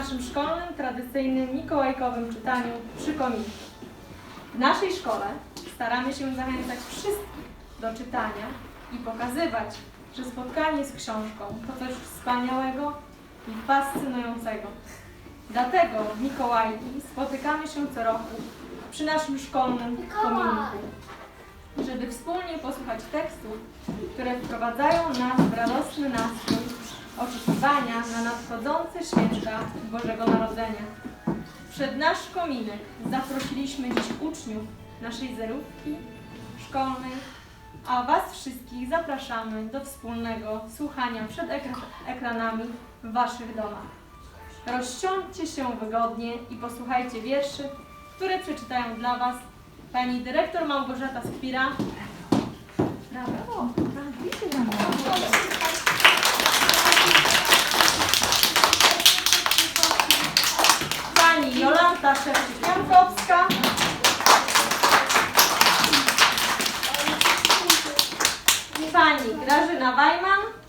naszym szkolnym, tradycyjnym, mikołajkowym czytaniu przy kominku. W naszej szkole staramy się zachęcać wszystkich do czytania i pokazywać, że spotkanie z książką to coś wspaniałego i fascynującego. Dlatego Mikołajki spotykamy się co roku przy naszym szkolnym kominku, żeby wspólnie posłuchać tekstów, które wprowadzają nas w radosny nastrój oczekiwania na nadchodzący święta Bożego Narodzenia. Przed nasz kominek zaprosiliśmy dziś uczniów naszej zerówki szkolnej, a Was wszystkich zapraszamy do wspólnego słuchania przed ekra- ekranami w Waszych domach. Rozsiądźcie się wygodnie i posłuchajcie wierszy, które przeczytają dla Was pani dyrektor Małgorzata Skwira. Brawo! Pani Jolanta Szewczyk-Jankowska. Pani Grażyna Wajman.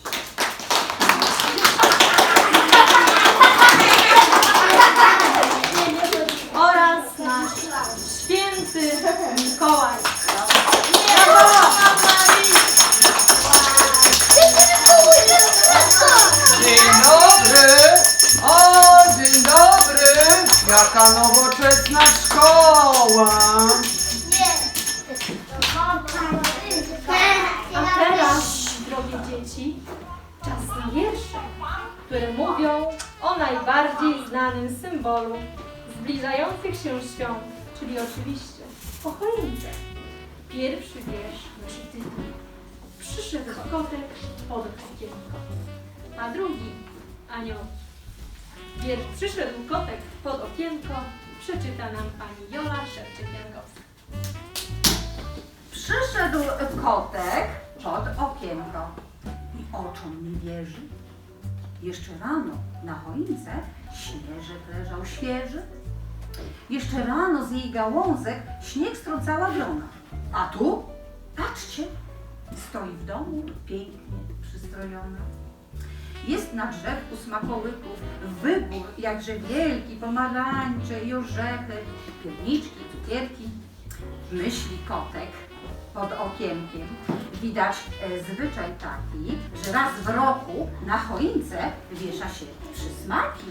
Czas na wiersze, które mówią o najbardziej znanym symbolu zbliżających się świąt, czyli oczywiście o choince. Pierwszy wiersz nosi tytuł Przyszedł kotek pod okienko, a drugi anioł. Wiersz Przyszedł kotek pod okienko przeczyta nam pani Jola Szewczyk-Jankowska. Przyszedł kotek pod okienko oczom nie wierzy. Jeszcze rano na choince śnieżek leżał świeży. Jeszcze rano z jej gałązek śnieg strącała grona. A tu, patrzcie, stoi w domu pięknie przystrojona. Jest na drzewku smakołyków wybór jakże wielki, pomarańcze i orzechy, pierniczki, cukierki. Myśli kotek pod okienkiem. Widać e, zwyczaj taki, że raz w roku na choince wiesza się przysmaki.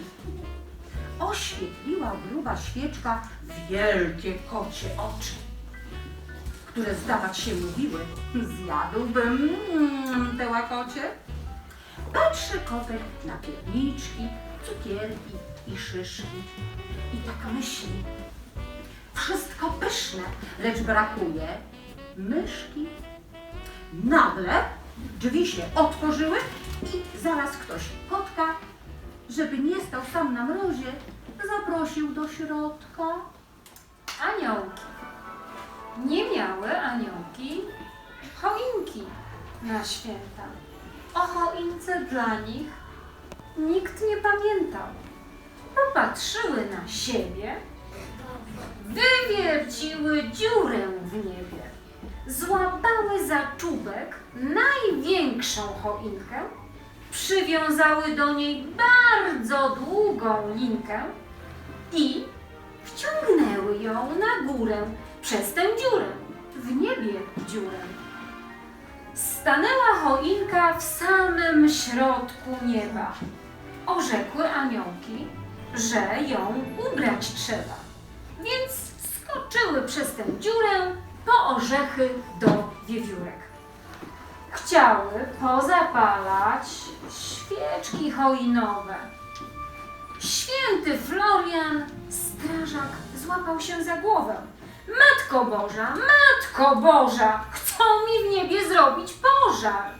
Oświetliła gruba świeczka wielkie kocie oczy, które zdawać się mówiły, zjadłbym mm, te łakocie. Patrzy kotek na pierniczki, cukierki i szyszki i tak myśli, wszystko pyszne, lecz brakuje myszki. Nagle drzwi się otworzyły i zaraz ktoś kotka, żeby nie stał sam na mrozie, zaprosił do środka. Aniołki. Nie miały aniołki choinki na święta. O choince dla nich nikt nie pamiętał. Popatrzyły na siebie, wywierciły dziurę w niebie, złapały za czubek największą choinkę, przywiązały do niej bardzo długą linkę i wciągnęły ją na górę przez tę dziurę, w niebie dziurę. Stanęła choinka w samym środku nieba. Orzekły aniołki, że ją ubrać trzeba, więc skoczyły przez tę dziurę po orzechy do wiewiórek. Chciały pozapalać świeczki choinowe. Święty Florian, strażak, złapał się za głowę. Matko Boża, Matko Boża, chcą mi w niebie zrobić pożar.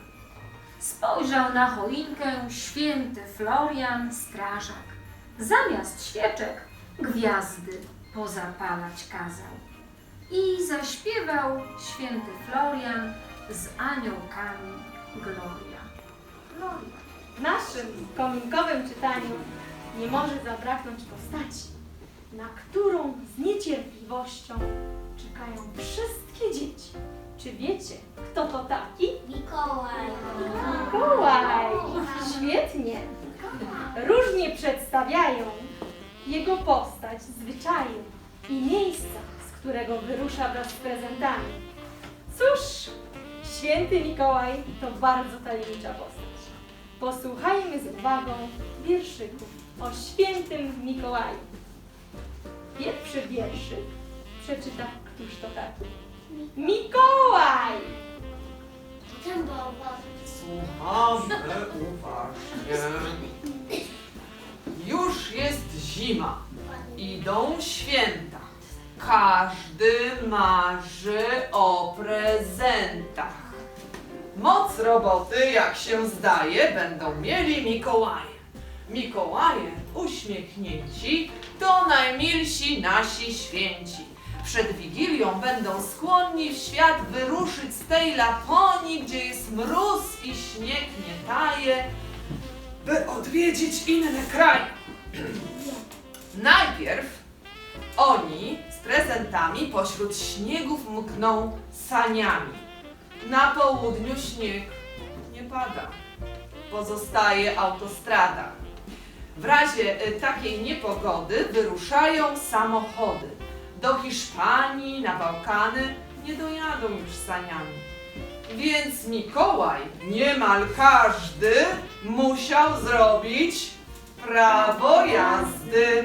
Spojrzał na choinkę święty Florian, strażak. Zamiast świeczek gwiazdy pozapalać kazał. I zaśpiewał święty Florian z aniołkami Gloria. Gloria. W naszym kominkowym czytaniu nie może zabraknąć postaci, na którą z niecierpliwością czekają wszystkie dzieci. Czy wiecie, kto to taki? Mikołaj. Mikołaj! Świetnie! Różnie przedstawiają jego postać, zwyczaje i miejsca, którego wyrusza wraz z prezentami. Cóż, święty Mikołaj to bardzo tajemnicza postać. Posłuchajmy z uwagą wierszyków o świętym Mikołaju. Pierwszy wierszyk przeczyta któż to taki? Mikołaj! Słuchamy uważnie. Już jest zima. Idą święta. Każdy marzy o prezentach. Moc roboty, jak się zdaje, będą mieli Mikołaje. Mikołaje uśmiechnięci to najmilsi nasi święci. Przed Wigilią będą skłonni w świat wyruszyć z tej Laponii, gdzie jest mróz i śnieg nie taje, by odwiedzić inne kraje. Najpierw oni prezentami pośród śniegów mkną saniami. Na południu śnieg nie pada. Pozostaje autostrada. W razie y, takiej niepogody wyruszają samochody. Do Hiszpanii, na Bałkany nie dojadą już saniami. Więc Mikołaj, niemal każdy, musiał zrobić prawo jazdy.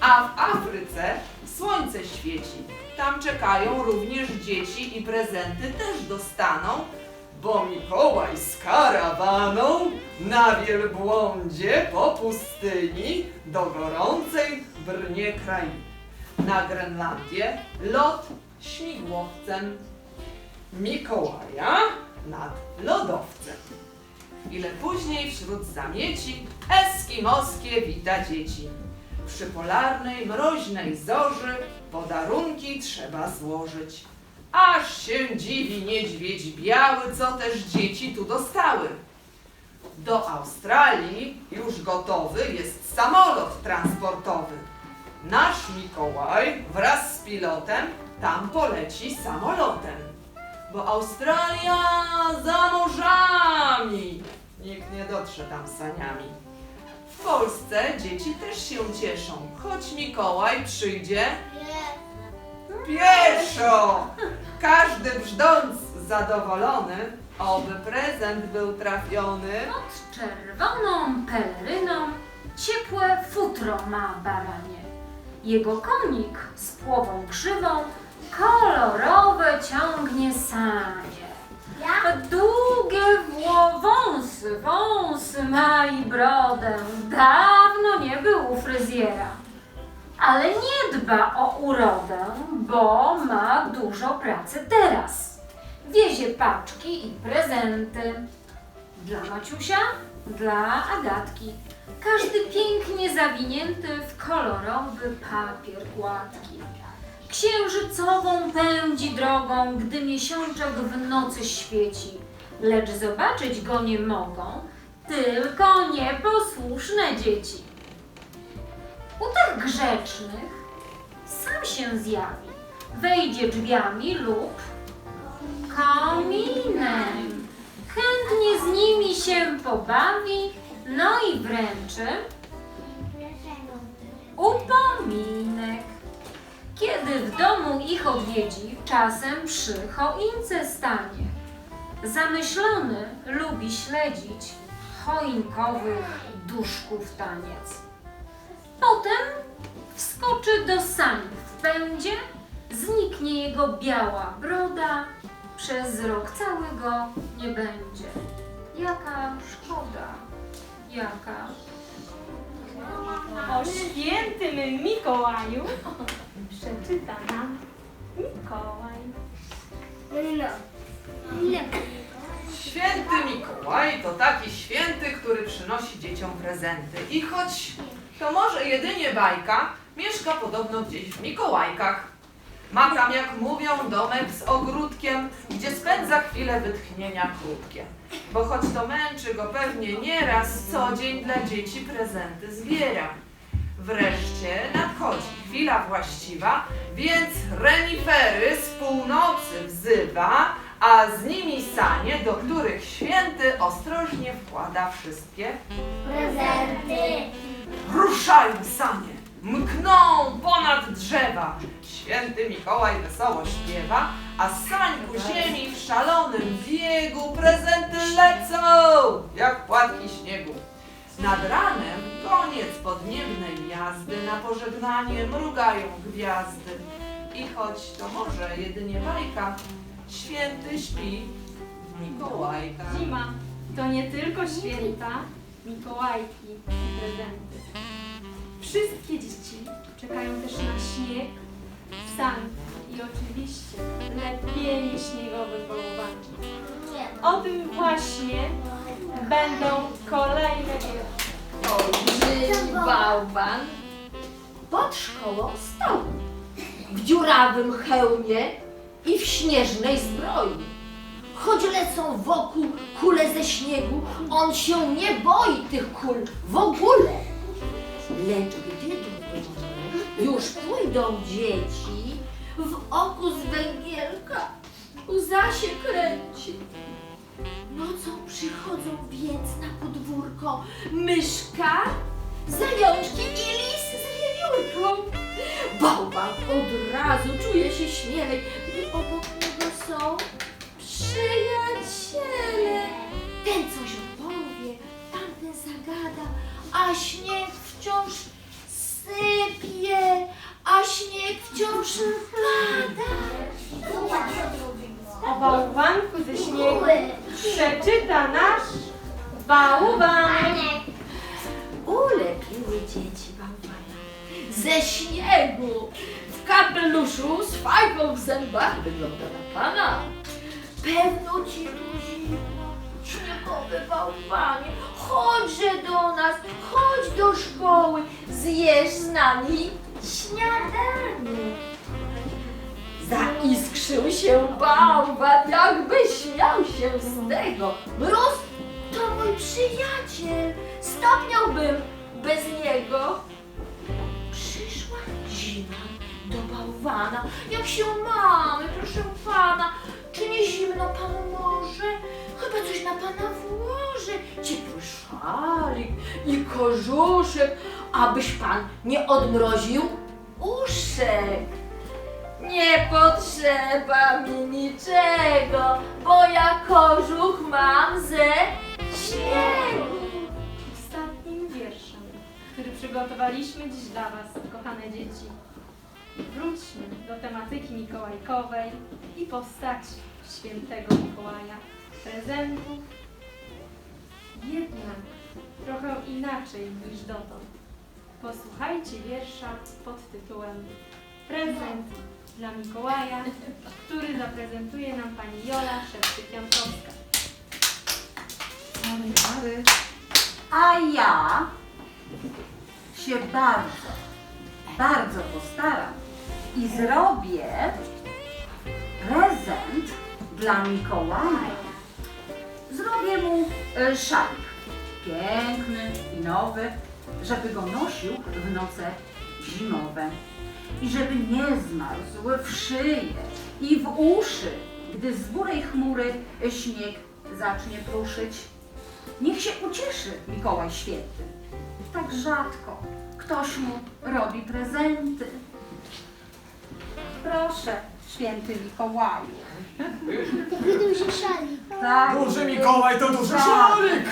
A w Afryce słońce świeci. Tam czekają również dzieci i prezenty też dostaną, bo Mikołaj z karawaną na wielbłądzie po pustyni do gorącej brnie krainy. Na Grenlandię lot śmigłowcem. Mikołaja nad lodowcem. Chwilę później wśród zamieci eskimoskie wita dzieci. Przy polarnej, mroźnej zorzy podarunki trzeba złożyć. Aż się dziwi niedźwiedź biały, co też dzieci tu dostały. Do Australii już gotowy jest samolot transportowy. Nasz Mikołaj wraz z pilotem tam poleci samolotem. Bo Australia za morzami. Nikt nie dotrze tam saniami. W Polsce dzieci też się cieszą, choć Mikołaj przyjdzie pieszo. Każdy brzdąc zadowolony, oby prezent był trafiony. Pod czerwoną peleryną ciepłe futro ma baranie. Jego konik z płową krzywą kolorowe ciągnie sanie. Długie wło- wąsy, wąsy ma i brodę. Dawno nie był u fryzjera. Ale nie dba o urodę, bo ma dużo pracy teraz. Wiezie paczki i prezenty. Dla Maciusia, dla Agatki. Każdy pięknie zawinięty w kolorowy papier gładki. Księżycową pędzi drogą, gdy miesiączek w nocy świeci. Lecz zobaczyć go nie mogą tylko nieposłuszne dzieci. U tych grzecznych sam się zjawi, wejdzie drzwiami lub kominem. Chętnie z nimi się pobawi, no i wręczy upominek. Kiedy w domu ich odwiedzi, czasem przy choince stanie. Zamyślony lubi śledzić choinkowych duszków taniec. Potem wskoczy do sani w pędzie, zniknie jego biała broda, przez rok całego nie będzie. Jaka szkoda, jaka O świętym Mikołaju przeczyta nam Mikołaj. Święty Mikołaj to taki święty, który przynosi dzieciom prezenty. I choć to może jedynie bajka, mieszka podobno gdzieś w Mikołajkach. Ma tam, jak mówią, domek z ogródkiem, gdzie spędza chwile wytchnienia krótkie. Bo choć to męczy go pewnie nieraz, co dzień dla dzieci prezenty zbiera. Chwila właściwa, więc renifery z północy wzywa, a z nimi sanie, do których święty ostrożnie wkłada wszystkie. Prezenty. Ruszają sanie, mkną ponad drzewa. Święty Mikołaj wesoło śpiewa, a sań ku ziemi w szalonym biegu prezenty lecą, jak płatki śniegu. Nad ranem koniec podniebnej jazdy, na pożegnanie mrugają gwiazdy. I choć to może jedynie bajka, święty śpi Mikołajka. Zima to nie tylko święta, Mikołajki i prezenty. Wszystkie dzieci czekają też na śnieg, sanki i oczywiście lepienie śniegowych bałwanów. O tym właśnie będą kolejne wiersze. Olbrzymi bałwan pod szkołą stał. W dziurawym hełmie i w śnieżnej zbroi. Choć lecą wokół kule ze śniegu, on się nie boi tych kul w ogóle. Lecz gdy do już pójdą dzieci, w oku z węgielka łza się kręci. Nocą przychodzą więc na podwórko myszka, zajączki i lis z wiewiórką. Bałwan od razu czuje się śmielej, gdy obok niego są przyjaciele. Ten coś opowie, tamten zagada, a śnieg wciąż sypie, a śnieg wciąż pada. O bałwanku ze śniegu przeczyta nasz bałwan. Ulepiły dzieci bałwana ze śniegu. W kapeluszu z fajką w zębach wygląda na pana. Pewno ci tu zimno, śniegowy bałwanie. Chodźże do nas, chodź do szkoły, zjesz z nami śniadanie. Zaiskrzył się bałwan, jakby śmiał się z tego. Mróz to mój przyjaciel, stopniałbym bez niego. Przyszła zima do bałwana. Jak się mamy, proszę pana, czy nie zimno panu może? Chyba coś na pana włożę. Ciepły szalik i kożuszek, abyś pan nie odmroził uszek. Nie potrzeba mi niczego, bo ja kożuch mam ze śniegu. Ostatnim wierszem, który przygotowaliśmy dziś dla Was, kochane dzieci. Wróćmy do tematyki mikołajkowej i postaci świętego Mikołaja, prezentów. Jednak trochę inaczej niż dotąd. Posłuchajcie wiersza pod tytułem Prezent dla Mikołaja, który zaprezentuje nam pani Jola Szewczyk-Jankowska. A ja się bardzo, bardzo postaram i zrobię prezent dla Mikołaja. Zrobię mu e, szalik piękny i nowy, żeby go nosił w noce zimowe i żeby nie zmarzł w szyję i w uszy, gdy z górej chmury śnieg zacznie pruszyć. Niech się ucieszy Mikołaj Święty. Tak rzadko ktoś mu robi prezenty. Proszę, święty Mikołaju. Duży szalik. Tak. Duży Mikołaj to duży Tak. szalik!